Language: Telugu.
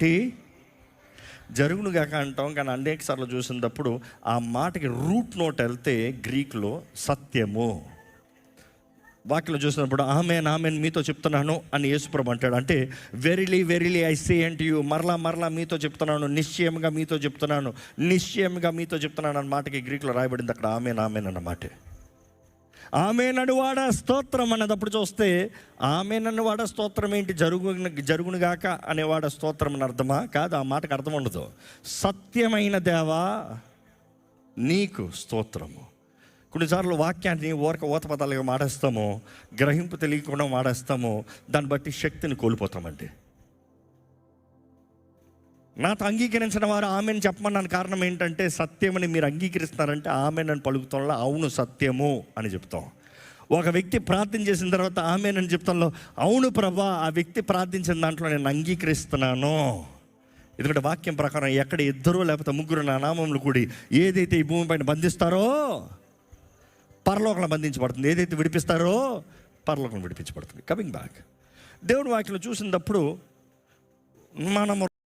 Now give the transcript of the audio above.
టీ జరుగునుగాక అంటాం కానీ అనేక సార్లు చూసినప్పుడు ఆ మాటకి రూట్ నోట్ వెళ్తే గ్రీక్లో సత్యము. వాక్యలో చూసినప్పుడు ఆమె ఆమెన్ మీతో చెప్తున్నాను అని యేసుప్రభు అంటాడు. అంటే verily verily I say unto you మరలా మరలా మీతో చెప్తున్నాను నిశ్చయంగా మీతో చెప్తున్నాను నిశ్చయంగా మీతో చెప్తున్నాను అన్న మాటకి గ్రీక్లో రాయబడింది అక్కడ ఆమె ఆమెన్ అన్నమాట ఆమె నడువాడ స్తోత్రం అన్నదప్పుడు చూస్తే ఆమె నన్నువాడ స్తోత్రం ఏంటి? జరుగు జరుగునుగాక అనేవాడ స్తోత్రం అని అర్థమా? కాదు ఆ మాటకు అర్థం ఉండదు. సత్యమైన దేవా నీకు స్తోత్రము. కొన్నిసార్లు వాక్యాన్ని ఓరక ఓత పదాలుగా మాడేస్తాము గ్రహింపు తెలియకుండా మాడేస్తాము దాన్ని బట్టి శక్తిని కోల్పోతామండి. నాతో అంగీకరించిన వారు ఆమెను చెప్పమన్నాను కారణం ఏంటంటే సత్యమని మీరు అంగీకరిస్తున్నారంటే ఆమె నన్ను పలుకుతంలో అవును సత్యము అని చెప్తాం. ఒక వ్యక్తి ప్రార్థన చేసిన తర్వాత ఆమెనని చెప్తాంలో అవును ప్రభా ఆ వ్యక్తి ప్రార్థించిన దాంట్లో నేను అంగీకరిస్తున్నాను. ఎందుకంటే వాక్యం ప్రకారం ఎక్కడ ఇద్దరు లేకపోతే ముగ్గురు నా నామములు కూడి ఏదైతే ఈ భూమిపైన బంధిస్తారో పరలోకంలో బంధించబడుతుంది. ఏదైతే విడిపిస్తారో పరలోకం విడిపించబడుతుంది. కమింగ్ బ్యాక్ దేవుడి వాక్యం చూసినప్పుడు మనము